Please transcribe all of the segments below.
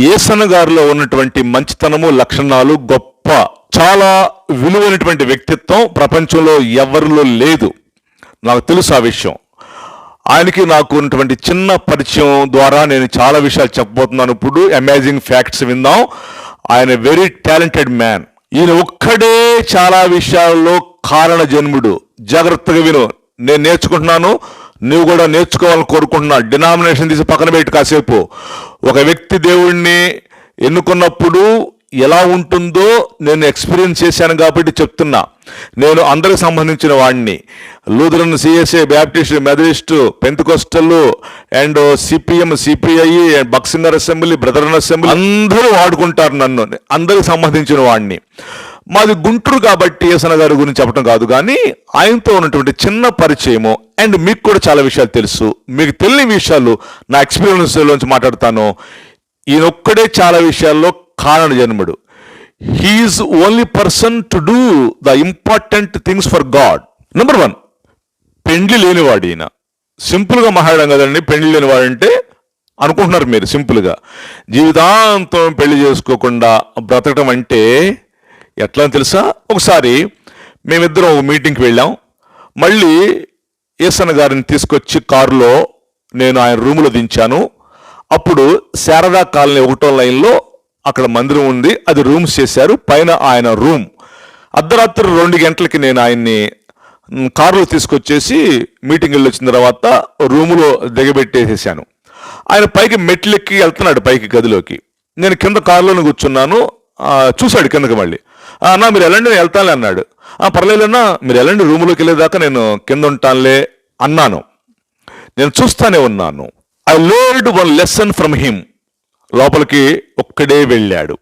ఏసన్న గారిలో ఉన్నటువంటి మంచితనము లక్షణాలు గొప్ప చాలా విలువైనటువంటి వ్యక్తిత్వం ప్రపంచంలో ఎవరిలో లేదు. నాకు తెలుసు ఆ విషయం. ఆయనకి నాకు ఉన్నటువంటి చిన్న పరిచయం ద్వారా నేను చాలా విషయాలు చెప్పబోతున్నాను. ఇప్పుడు అమేజింగ్ ఫ్యాక్ట్స్ విందాం. ఆయన వెరీ టాలెంటెడ్ మ్యాన్ ఈయన ఒక్కడే చాలా విషయాల్లో కారణ జన్ముడు. జాగ్రత్తగా విను. నేను నేర్చుకుంటున్నాను. నువ్వు కూడా నేర్చుకోవాలని కోరుకుంటున్నా డినామినేషన్ తీసి పక్కన పెట్టి కాసేపు. ఒక వ్యక్తి దేవుణ్ణి ఎన్నుకున్నప్పుడు ఎలా ఉంటుందో నేను ఎక్స్పీరియన్స్ చేశాను కాబట్టి చెప్తున్నా. నేను అందరికి సంబంధించిన వాడిని Lutheran CSA Baptist Methodist Pentecostal and CPM CPI Bakht Singh assembly Brethren assembly అందరూ వాడుకుంటారు నన్ను. అందరికి సంబంధించిన వాడిని మాది గుంటూరు కాబట్టి ఏసన గారి గురించి చెప్పడం కాదు కానీ ఆయనతో ఉన్నటువంటి చిన్న పరిచయము. అండ్ మీకు కూడా చాలా విషయాలు తెలుసు. మీకు తెలియని విషయాలు నా ఎక్స్పీరియన్స్లోంచి మాట్లాడతాను. ఈయన ఒక్కడే చాలా విషయాల్లో కారణ జన్ముడు. He is only person to do the important things for God number one పెండ్లి లేనివాడు ఈయన. సింపుల్గా మాట్లాడడం కదండి పెండ్లి లేనివాడంటే అనుకుంటున్నారు మీరు సింపుల్గా జీవితాంతం పెళ్ళి చేసుకోకుండా బ్రతకడం అంటే ఎట్లా అని తెలుసా? ఒకసారి మేమిద్దరం ఒక మీటింగ్కి వెళ్ళాం. మళ్ళీ ఏసన్న గారిని తీసుకొచ్చి కారులో నేను ఆయన రూములో దించాను. అప్పుడు శారదా కాలనీ ఒకటో లైన్లో అక్కడ మందిరం ఉంది. అది రూమ్స్ చేశారు. పైన ఆయన రూమ్. అర్ధరాత్రి రెండు గంటలకి నేను ఆయన్ని కారులో తీసుకొచ్చేసి మీటింగ్ వెళ్ళి వచ్చిన తర్వాత రూములో దిగబెట్టేసేసాను. ఆయన పైకి మెట్లెక్కి వెళ్తున్నాడు పైకి గదిలోకి. నేను కింద కారులోనే కూర్చున్నాను. చూశాడు కిందకి మళ్ళీ. అన్నా మీరు వెళ్ళండి నేను వెళ్తానులే అన్నాడు. పర్లేదన్నా మీరు వెళ్ళండి రూములోకి వెళ్ళేదాకా నేను కింద ఉంటానులే అన్నాను. నేను చూస్తానే ఉన్నాను. I learned one lesson from him. లోపలికి ఒక్కడే వెళ్ళాడు.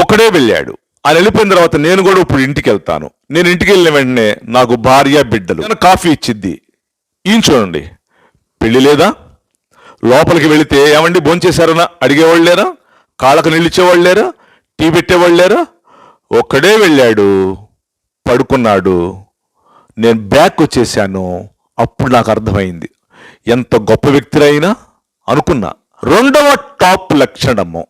ఒక్కడే వెళ్ళాడు. ఆయన వెళ్ళిపోయిన తర్వాత నేను కూడా ఇప్పుడు ఇంటికి వెళ్తాను. నేను ఇంటికి వెళ్ళిన వెంటనే నాకు భార్య బిడ్డలు. నేను కాఫీ ఇచ్చిద్ది. ఈయన చూడండి. పెళ్ళి లేదా? లోపలికి వెళితే ఏమండి భోంచేశారనా? అడిగేవాళ్ళు లేరా? కాళ్ళకు నిలిచేవాళ్ళు లేరా? టీ పెట్టేవాళ్ళు లేరా ఒక్కడే వెళ్ళాడు పడుకున్నాడు. నేను బ్యాక్ వచ్చేసాను. అప్పుడు నాకు అర్థమైంది. ఎంత గొప్ప వ్యక్తిరైనా అనుకున్నా. రెండవ టాప్ లక్షణము.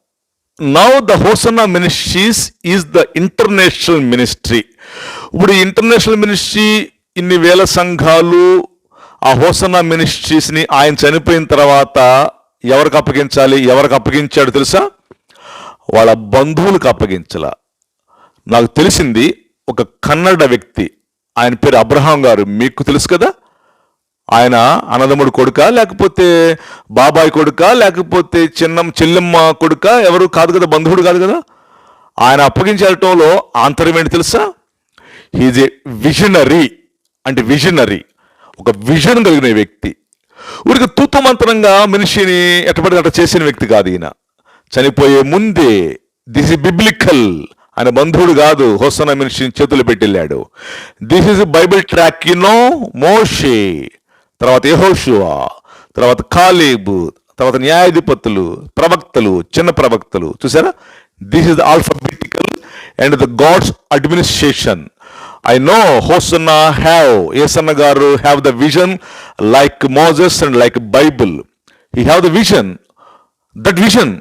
Now the Hosanna ministries is the international ministry ఇప్పుడు ఇంటర్నేషనల్ మినిస్ట్రీ ఇన్ని వేల సంఘాలు ఆ హోసనా మినిస్ట్రీస్ని ఆయన చనిపోయిన తర్వాత ఎవరికి అప్పగించాలి ఎవరికి అప్పగించాడు తెలుసా? వాళ్ళ బంధువులకు అప్పగించాల నాకు తెలిసింది ఒక కన్నడ వ్యక్తి ఆయన పేరు అబ్రహాం గారు మీకు తెలుసు కదా? ఆయన అన్నదమ్ముడు కొడుక లేకపోతే బాబాయ్ కొడుక లేకపోతే చిన్న చెల్లెమ్మ కొడుక ఎవరు కాదు కదా బంధువుడు కాదు కదా? ఆయన అప్పగించడంలో ఆంతర్యం ఏంటి తెలుసా? హీజ్ ఏ విజనరీ అంటే విజనరీ ఒక విజన్ కలిగిన వ్యక్తి. ఊరికి తూతమంతరంగా మనిషిని ఎట్టబడి అట్ట చేసిన వ్యక్తి కాదు ఈయన. చనిపోయే ముందే దిస్ ఇస్ బిబ్లికల్ ఆయన బంధువుడు కాదు హొసన మనిషిని చేతులు పెట్టెళ్ళాడు this is Bible track no మోషే తర్వాత యెహోషువా తర్వాత కాలేబు తర్వాత న్యాయాధిపతులు ప్రవక్తలు చిన్న ప్రవక్తలు చూసారా this is alphabetical and the God's administration I know Hosanna have Yesanna garu have the vision like Moses and like Bible he have the vision that vision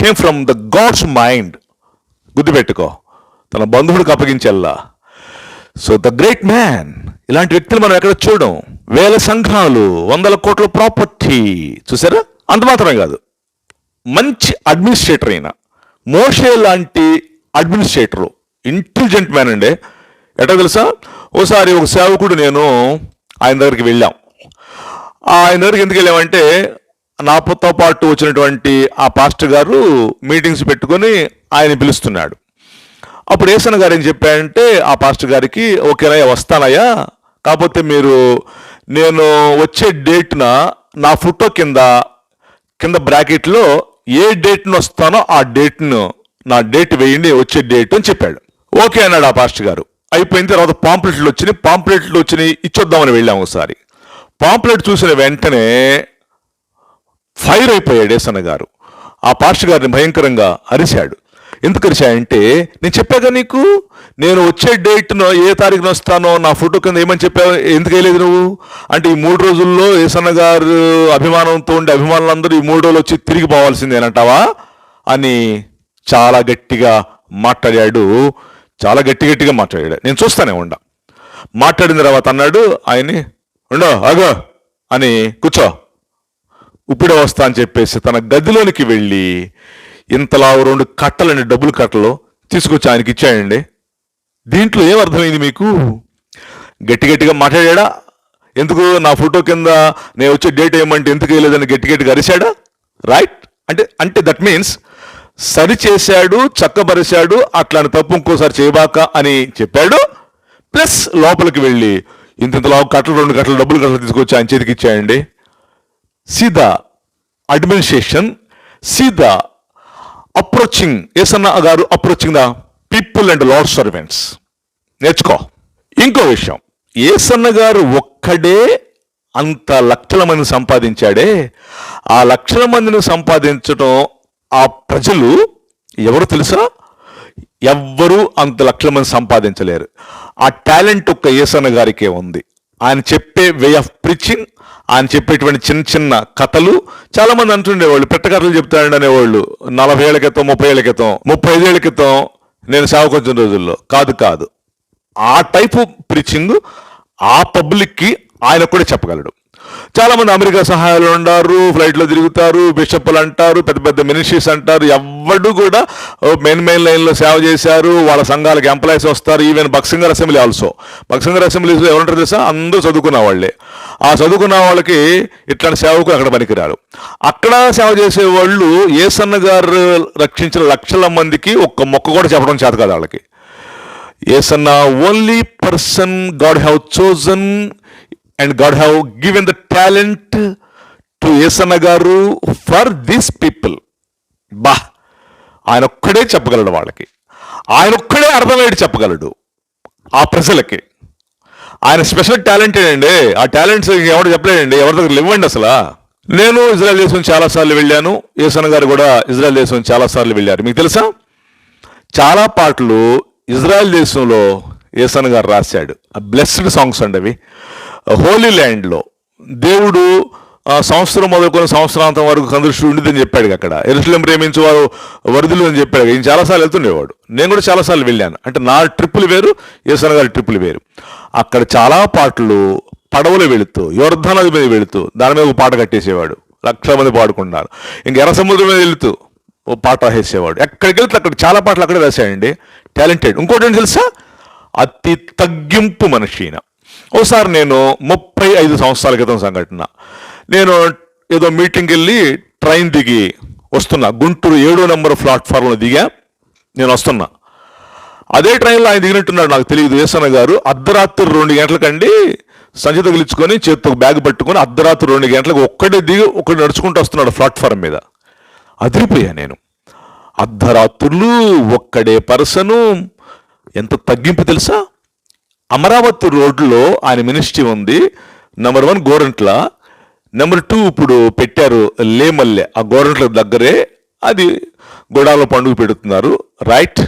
came from the God's mind గుర్తుపెట్టుకో. తన బంధువుడికి అప్పగించల్లా so the great man ఇలాంటి వ్యక్తులు మనం ఎక్కడ చూడడం? వేల సంఘాలు వందల కోట్ల ప్రాపర్టీ చూసారా? అంత మాత్రమే కాదు. మంచి అడ్మినిస్ట్రేటర్ అయిన. మోషే లాంటి అడ్మినిస్ట్రేటరు ఇంటెలిజెంట్ మ్యాన్ అండి. ఎట్లా తెలుసా? ఓసారి ఒక సేవకుడు నేను ఆయన దగ్గరికి వెళ్ళాం. ఆయన దగ్గరికి ఎందుకు వెళ్ళామంటే నాతో పాటు వచ్చినటువంటి ఆ పాస్టర్ గారు మీటింగ్స్ పెట్టుకొని ఆయన పిలుస్తున్నాడు. అప్పుడు ఏసన గారు ఏం చెప్పారంటే ఆ పాస్టర్ గారికి ఓకేనయ్యా వస్తానయ్యా. కాకపోతే మీరు నేను వచ్చే డేట్న నా ఫోటో కింద కింద బ్రాకెట్లో ఏ డేట్ను వస్తానో ఆ డేట్ను నా డేట్ వేయండి వచ్చే డేట్ అని చెప్పాడు. ఓకే అన్నాడు ఆ పాస్టర్ గారు. అయిపోయిన తర్వాత పాంప్లెట్లు వచ్చినాయి పాంప్లెట్లు వచ్చినాయి ఇచ్చొద్దామని వెళ్ళాము ఒకసారి. పాంప్లెట్ చూసిన వెంటనే ఫైర్ అయిపోయాడు ఏసన్న గారు. ఆ పాస్టర్ గారిని భయంకరంగా అరిశాడు ఎందుకు అరిశాయంటే నేను చెప్పాగా నీకు? నేను వచ్చే డేట్ను ఏ తారీఖున వస్తానో నా ఫోటో కింద ఏమని చెప్పావు? ఎందుకు వేయలేదు నువ్వు? అంటే ఈ మూడు రోజుల్లో ఏసన్న గారు అభిమానంతో ఉండే అభిమానులందరూ ఈ మూడు రోజులు వచ్చి తిరిగి పోవాల్సిందేనంటావా అని చాలా గట్టిగా మాట్లాడాడు. చాలా గట్టి గట్టిగా మాట్లాడాడు. నేను చూస్తానే ఉండ. మాట్లాడిన తర్వాత అన్నాడు ఆయన్ని ఉండో అగో అని కూర్చో. ఇప్పుడే వస్తా అని చెప్పేసి తన గదిలోనికి వెళ్ళి ఇంతలా రెండు కట్టలని డబ్బులు కట్టలు తీసుకొచ్చి ఆయనకి ఇచ్చాయండి దీంట్లో ఏమర్థమైంది మీకు? గట్టి గట్టిగా మాట్లాడా? ఎందుకు నా ఫోటో కింద నేను వచ్చే డేట్ ఏమంటే ఎందుకు వేయలేదని గట్టి గట్టిగా అరిశాడా? రైట్ అంటే అంటే దట్ మీన్స్ సరి చేశాడు చక్కబరిశాడు అట్లాంటి తప్పు ఇంకోసారి చేయబాక అని చెప్పాడు. ప్లస్ లోపలికి వెళ్ళి ఇంత ఇంతలా కట్టలు రెండు కట్టలు డబ్బులు కట్టలు తీసుకొచ్చి ఆయన చేతికి ఇచ్చాయండి సీదా అడ్మినిస్ట్రేషన్ సీదా approaching Yesanna garu approaching the people and Lord servants. నేర్చుకో. ఇంకో విషయం. ఏసన్న గారు ఒక్కడే అంత లక్షల మందిని సంపాదించాడే. ఆ లక్షల మందిని సంపాదించడం ఆ ప్రజలు ఎవరు తెలుసా? ఎవ్వరూ అంత లక్షల మంది సంపాదించలేరు. ఆ టాలెంట్ ఒక్క ఏసన్న గారికే ఉంది. ఆయన చెప్పే వే ఆఫ్ ప్రీచింగ్ ఆయన చెప్పేటువంటి చిన్న చిన్న కథలు చాలా మంది అంటుండేవాళ్ళు పెట్టకథలు చెప్తాడు అనేవాళ్ళు. నలభై ఏళ్ళ క్రితం ముప్పై ఏళ్ళ క్రితం ముప్పై ఐదేళ్ళ క్రితం నేను సాగుకొచ్చిన రోజుల్లో. కాదు కాదు. ఆ టైపు ప్రీచింగ్ ఆ పబ్లిక్కి ఆయన కూడా చెప్పగలడు. చాలామంది అమెరికా సహాయాలు ఉన్నారు ఫ్లైట్లో తిరుగుతారు బిషప్లు అంటారు పెద్ద పెద్ద మినిస్ట్రీస్ అంటారు. ఎవ్వడు కూడా మెయిన్ మెయిన్ లైన్లో సేవ చేశారు వాళ్ళ సంఘాలకు ఎంప్లాయీస్ వస్తారు even Bakht Singh assembly also Bakht Singh అసెంబ్లీస్లో ఎవరుంటారు తెలుసా? అందరూ చదువుకున్న వాళ్ళే. ఆ చదువుకున్న వాళ్ళకి ఇట్లాంటి సేవకు అక్కడ పనికిరారు. అక్కడ సేవ చేసే వాళ్ళు ఏసన్న గారు రక్షించిన లక్షల మందికి ఒక్క మొక్క కూడా చెప్పడం చేత కాదు వాళ్ళకి. Yesanna only person God have chosen and God have given the talent to Yesanna గారు ఫర్ దిస్ పీపుల్ బా ఆయన ఒక్కడే చెప్పగలడు వాళ్ళకి. ఆయన ఒక్కడే అర్థమయ్యేది చెప్పగలడు? ఆ ప్రజలకి. ఆయన స్పెషల్ టాలెంట్ ఏంటండి? ఆ టాలెంట్స్ ఎవరు చెప్పలేడండి ఎవరి దగ్గర ఇవ్వండి అసలు? నేను ఇజ్రాయెల్ దేశం చాలాసార్లు వెళ్ళాను. ఏసన్న గారు కూడా ఇజ్రాయెల్ దేశం చాలాసార్లు వెళ్ళారు. మీకు తెలుసా? చాలా పాటలు ఇజ్రాయెల్ దేశంలో ఏసన్ గారు రాశాడు. బ్లెస్డ్ సాంగ్స్ అండి అవి. హోలీ ల్యాండ్లో. దేవుడు సంవత్సరం మొదలుకొని సంవత్సరాంతం వరకు కందృష్టి ఉండిదని చెప్పాడు అక్కడ. ఎరుసలం ప్రేమించు వారు వరదలు అని చెప్పాడు ఈయన చాలాసార్లు వెళ్తుండేవాడు. నేను కూడా చాలాసార్లు వెళ్ళాను. అంటే నా ట్రిప్పులు వేరు ఏసన్ గారి ట్రిప్పులు వేరు. అక్కడ చాలా పాటలు పడవలు వెళుతూ యోర్ధ నది మీద వెళుతూ దాని మీద ఒక పాట కట్టేసేవాడు. లక్షల మంది పాడుకుంటున్నారు. ఇంక ఎర్ర సముద్రం మీద వెళుతూ ఓ పాట రాసేసేవాడు. ఎక్కడికి వెళ్తే అక్కడ చాలా పాటలు అక్కడే రాశాడండి. టాలెంటెడ్. ఇంకోటి ఏంటి తెలుసా? అతి తగ్గింపు మనిషి ఒకసారి నేను ముప్పై ఐదు సంవత్సరాల క్రితం సంఘటన. నేను ఏదో మీటింగ్కి వెళ్ళి ట్రైన్ దిగి వస్తున్నా. గుంటూరు ఏడో నెంబర్ ప్లాట్ఫామ్లో దిగా నేను వస్తున్నా. అదే ట్రైన్లో ఆయన దిగినట్టున్నాడు నాకు తెలియదు. వేసన్న గారు అర్ధరాత్రి రెండు గంటలకండి సంచి తగిలించుకొని చేతితో బ్యాగ్ పట్టుకొని అర్ధరాత్రి రెండు గంటలకు ఒక్కడే దిగి ఒకటి నడుచుకుంటూ వస్తున్నాడు ప్లాట్ఫారం మీద. అదిరిపోయా నేను. అర్ధరాత్రులు ఒక్కడే పర్సను. ఎంత తగ్గింపు తెలుసా? అమరావతి రోడ్లో ఆయన మినిస్ట్రీ ఉంది. Number one Gorantla. Number two ఇప్పుడు పెట్టారు లేమల్లె. ఆ గోరంట్ల దగ్గరే అది గొడాల పండుగ పెడుతున్నారు. రైట్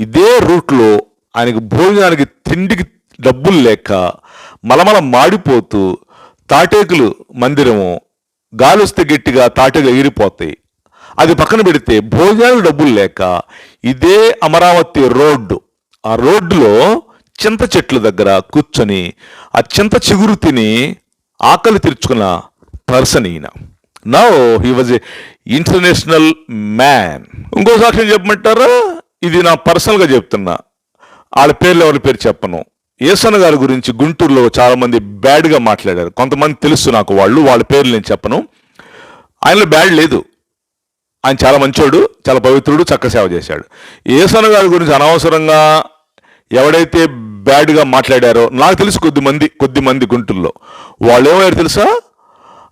ఇదే రూట్లో ఆయనకి భోజనానికి తిండికి డబ్బులు లేక మలమల మాడిపోతూ తాటేకులు మందిరము గాలిస్తే గట్టిగా తాటేకులు ఎగిరిపోతాయి. అది పక్కన పెడితే భోజనాలు డబ్బులు లేక ఇదే అమరావతి రోడ్డు. ఆ రోడ్డులో చింత చెట్ల దగ్గర కూర్చొని ఆ చింత చిగురు తిని ఆకలి తీర్చుకున్న పర్సన్ ఈయన. No he was a international man ఇంకో సాక్ష్యం చెప్పమంటారా? ఇది నా పర్సనల్గా చెప్తున్నా. వాళ్ళ పేర్లు ఎవరి పేరు చెప్పను. ఏసన్న గారి గురించి గుంటూరులో చాలామంది బ్యాడ్గా మాట్లాడారు. కొంతమంది తెలుసు నాకు వాళ్ళు వాళ్ళ పేర్లు నేను చెప్పను. ఆయనలో బ్యాడ్ లేదు. ఆయన చాలా మంచోడు చాలా పవిత్రుడు చక్క సేవ చేశాడు. ఏసన్న గారి గురించి అనవసరంగా ఎవడైతే బ్యాడ్గా మాట్లాడారో నాకు తెలిసి కొద్ది మంది గుంటుల్లో. వాళ్ళు ఏమయ్యారు తెలుసా?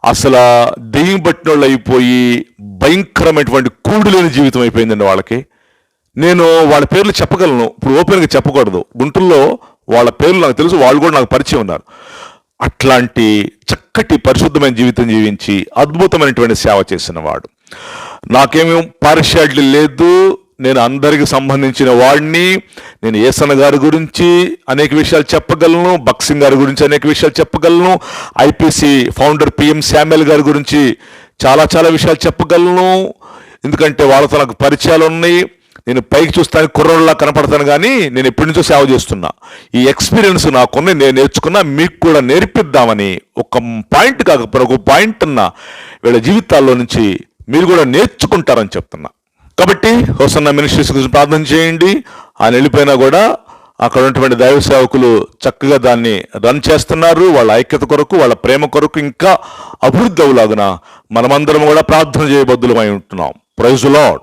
అసలు దెయ్యం పట్టిన వాళ్ళు అయిపోయి భయంకరమైనటువంటి కూడు లేని జీవితం అయిపోయిందండి వాళ్ళకి. నేను వాళ్ళ పేర్లు చెప్పగలను ఇప్పుడు ఓపెన్గా చెప్పకూడదు. గుంటూరులో వాళ్ళ పేర్లు నాకు తెలుసు వాళ్ళు కూడా నాకు పరిచయం ఉన్నారు. అట్లాంటి చక్కటి పరిశుద్ధమైన జీవితం జీవించి అద్భుతమైనటువంటి సేవ చేసిన వాడు. నాకేమీ పార్షియాలిటీ లేదు నేను అందరికి సంబంధించిన వాడిని నేను ఏసన్న గారి గురించి అనేక విషయాలు చెప్పగలను బక్సింగ్ గారి గురించి అనేక విషయాలు చెప్పగలను ఐపీసీ ఫౌండర్ పిఎం శామ్యుల్ గారి గురించి చాలా చాలా విషయాలు చెప్పగలను. ఎందుకంటే వాళ్ళతో నాకు పరిచయాలు ఉన్నాయి. నేను పైకి చూస్తాను కుర్రోళ్ళలా కనపడతాను కానీ నేను ఎప్పటి నుంచో సేవ చేస్తున్నా. ఈ ఎక్స్పీరియన్స్ నాకున్న నేను నేర్చుకున్నా మీకు కూడా నేర్పిద్దామని ఒక పాయింట్ కాకపోతే ఒక పాయింట్ అన్న వీళ్ళ జీవితాల్లో నుంచి మీరు కూడా నేర్చుకుంటారని చెప్తున్నా. కాబట్టి హోసన్న మినిస్ట్రీస్ గురించి ప్రార్థన చేయండి. ఆయన వెళ్ళిపోయినా కూడా అక్కడ ఉన్నటువంటి దైవ సేవకులు చక్కగా దాన్ని రన్ చేస్తున్నారు. వాళ్ళ ఐక్యత కొరకు వాళ్ళ ప్రేమ కొరకు ఇంకా అభివృద్ధి అవులాగున మనమందరం కూడా ప్రార్థన చేయబద్దులమై ఉంటున్నాం. Praise lord